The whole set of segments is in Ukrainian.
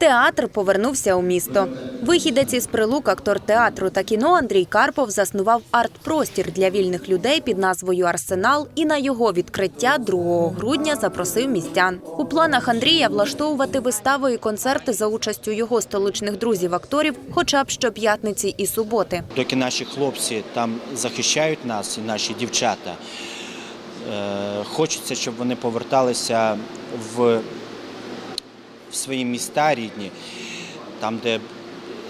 Театр повернувся у місто. Вихідець із прилук актор театру та кіно Андрій Карпов заснував арт-простір для вільних людей під назвою Арсенал і на його відкриття 2 грудня запросив містян. У планах Андрія влаштовувати вистави і концерти за участю його столичних друзів-акторів, хоча б щоп'ятниці і суботи. Доки наші хлопці там захищають нас і наші дівчата, е, хочеться, щоб вони поверталися в, в свої міста рідні, там, де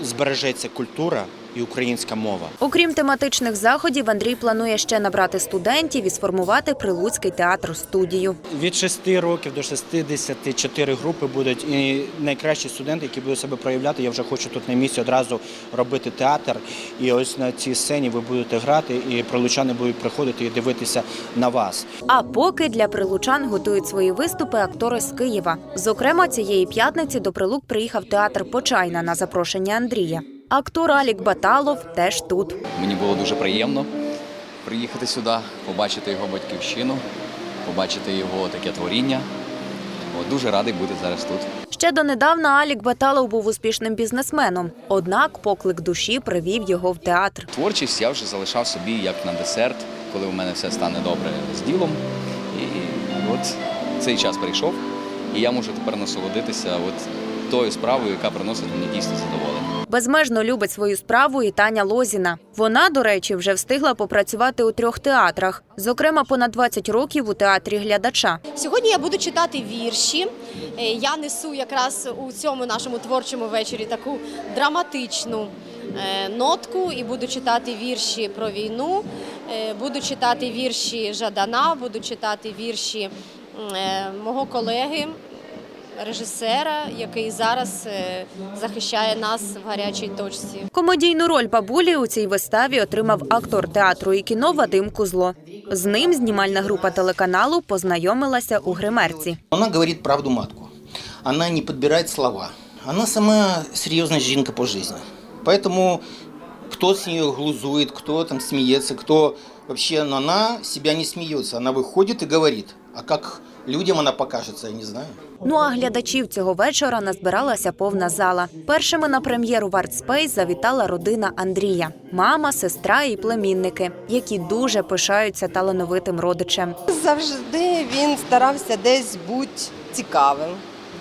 збережеться культура і українська мова. Окрім тематичних заходів, Андрій планує ще набрати студентів і сформувати прилуцький театр студію. Від 6 років до 64 групи будуть і найкращі студенти, які будуть себе проявляти. Я вже хочу тут на місці одразу робити театр. І ось на цій сцені ви будете грати, і прилучани будуть приходити і дивитися на вас. А поки для прилучан готують свої виступи актори з Києва. Зокрема, цієї п'ятниці до прилук приїхав театр Почайна на запрошення Андрія. Актор Алік Баталов теж тут. Мені було дуже приємно приїхати сюди, побачити його батьківщину, побачити його таке творіння. От, дуже радий бути зараз тут. Ще донедавна Алік Баталов був успішним бізнесменом. Однак поклик душі привів його в театр. Творчість я вже залишав собі як на десерт, коли у мене все стане добре з ділом. І от цей час прийшов, і я можу тепер насолодитися от тою справою, яка приносить мені дійсно задоволення. Безмежно любить свою справу і Таня Лозіна. Вона, до речі, вже встигла попрацювати у трьох театрах. Зокрема, понад 20 років у театрі глядача. Сьогодні я буду читати вірші. Е, Я несу якраз у цьому нашому творчому вечорі таку драматичну е, нотку і буду читати вірші про війну, е, буду читати вірші Жадана, буду читати вірші мого колеги. Режисера, який зараз е, захищає нас в гарячій точці. Комедійну роль бабулі у цій виставі отримав актор театру і кіно Вадим Кузло. З ним знімальна група телеканалу познайомилася у гримерці. Она говорит правду матку. Она не подбирает слова. Она сама серьезная жінка по жизни. Поэтому кто с нее глузует, кто там смеется, кто вообще, но она себя не смеется. Она выходит и говорит. А как людям она покажется, я не знаю. Ну а глядачів цього вечора назбиралася повна зала. Першими на прем'єру в Артспейс завітала родина Андрія, мама, сестра і племінники, які дуже пишаються талановитим родичем. Завжди він старався десь бути цікавим,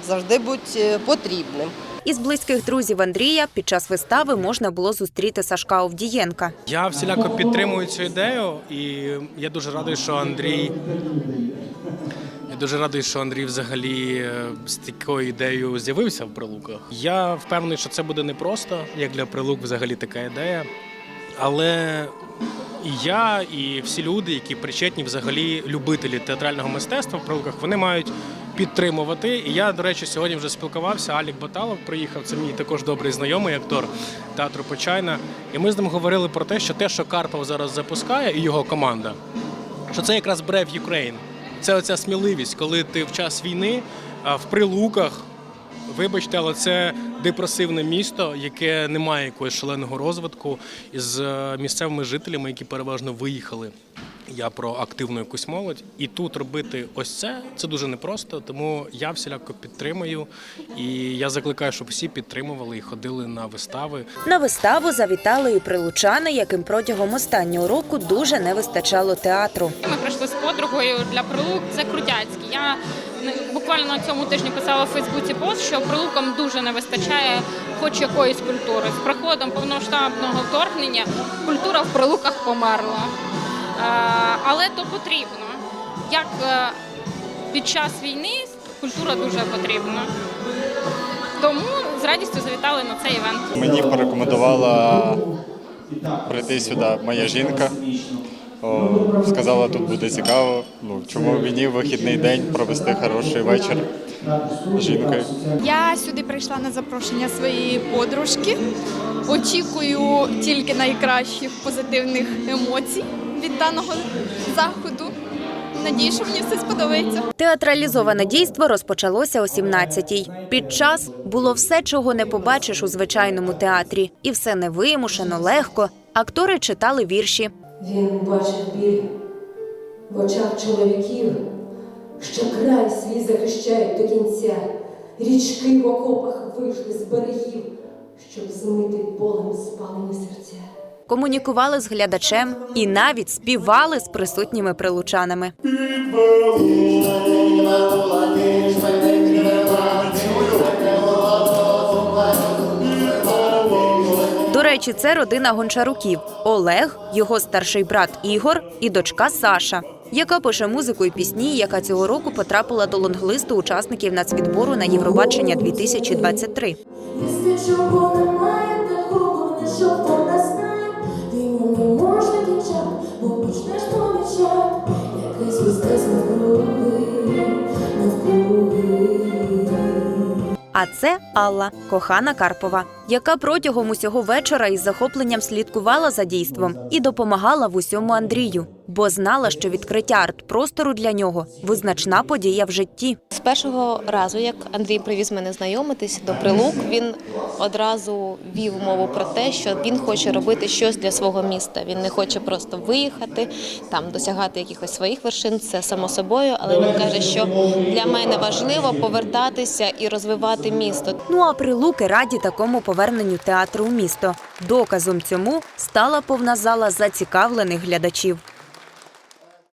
завжди бути е, потрібним. Із близьких друзів Андрія під час вистави можна було зустріти Сашка Овдієнка. Я всіляко підтримую цю ідею, і я дуже радий, що Андрій. Дуже радий, що Андрій взагалі е, з такою ідеєю з'явився в прилуках. Я впевнений, що це буде непросто, як для прилук взагалі така ідея. Але і я, і всі люди, які причетні взагалі любителі театрального мистецтва в прилуках, вони мають підтримувати. І я, до речі, сьогодні вже спілкувався. Алік Баталов приїхав. Це мій також добрий знайомий актор театру Почайна. І ми з ним говорили про те, що те, що Карпов зараз запускає, і його команда, що це якраз Brave Ukraine. Це оця сміливість, коли ти в час війни в прилуках. Вибачте, але це депресивне місто, яке не має якогось шаленого розвитку із е, місцевими жителями, які переважно виїхали. Я про активну якусь молодь. І тут робити ось це це дуже непросто. Тому я всіляко підтримую. І я закликаю, щоб всі підтримували і ходили на вистави. На виставу завітали і прилучани, яким протягом останнього року дуже не вистачало театру. Ми прийшли з подругою для прилук. Це Крутяцький. Я не- буквально на цьому тижні писала в Фейсбуці пост, що прилукам дуже не вистачає хоч якоїсь культури. З приходом повноштабного вторгнення культура в прилуках померла. Е, Але то потрібно. Як е, під час війни культура дуже потрібна. Тому з радістю завітали на цей івент. Мені порекомендувала прийти сюди моя жінка. О, сказала, тут буде цікаво. Ну, чому б і ні в вихідний день провести хороший вечір з жінкою. Я сюди прийшла на запрошення своєї подружки. Очікую тільки найкращих позитивних емоцій від даного заходу. Надію, що мені все сподобається. Театралізоване дійство розпочалося о 17-й. Під час було все, чого не побачиш у звичайному театрі, і все невимушено, легко. Актори читали вірші. Він бачив біль в очах чоловіків, що край свій захищають до кінця, річки в окопах виждуть щоб змити болем спалені серця. Комунікували з глядачем і навіть співали з присутніми прилучанами. До речі, це родина гончаруків: Олег, його старший брат Ігор і дочка Саша, яка пише музику і пісні, яка цього року потрапила до лонглисту учасників нацвідбору на Євробачення 2023. Якщо чого немає, А це Алла, кохана Карпова, яка протягом усього вечора із захопленням слідкувала за дійством і допомагала в усьому Андрію, бо знала, що відкриття арт-простору для нього визначна подія в житті. З першого разу, як Андрій привіз мене знайомитись до прилук, він одразу вів мову про те, що він хоче робити щось для свого міста. Він не хоче просто виїхати, там досягати якихось своїх вершин. Це само собою, але він каже, що для мене важливо повертатися і розвивати місто. Ну а прилуки раді такому поверненню театру у місто. Доказом цьому стала повна зала зацікавлених глядачів.